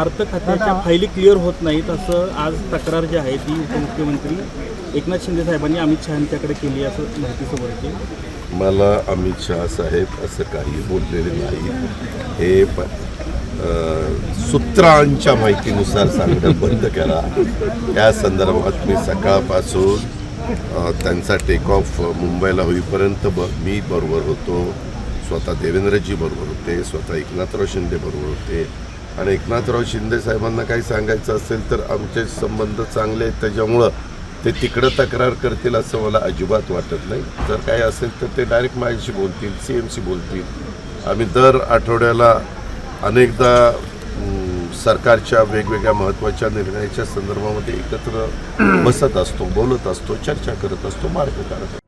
अर्थ खात्याच्या फायली क्लिअर होत नाहीत असं आज तक्रार जी आहे ती उपमुख्यमंत्री एकनाथ शिंदे साहेबांनी अमित शहा यांच्याकडे केली असं माहिती समोर येते. मला अमित शहा साहेब असं काही बोललेले नाही. हे सूत्रांच्या माहितीनुसार सांगणं बंद करा. या संदर्भात मी सकाळपासून त्यांचा टेक ऑफ मुंबईला होईपर्यंत ब मी बरोबर होतो. स्वतः देवेंद्रजी बरोबर होते स्वतः एकनाथराव शिंदे बरोबर होते. आणि एकनाथराव शिंदे साहेबांना काही सांगायचं असेल तर आमचे संबंध चांगले आहेत त्याच्यामुळं ते तिकडं तक्रार करतील असं मला अजिबात वाटत नाही. जर काही असेल तर ते डायरेक्ट माझ्याशी बोलतील सी एमशी बोलतील. आम्ही दर आठवड्याला अनेकदा सरकारच्या वेगवेगळ्या महत्त्वाच्या निर्णयाच्या संदर्भामध्ये एकत्र बसत असतो बोलत असतो चर्चा करत असतो मार्ग काढत असतो.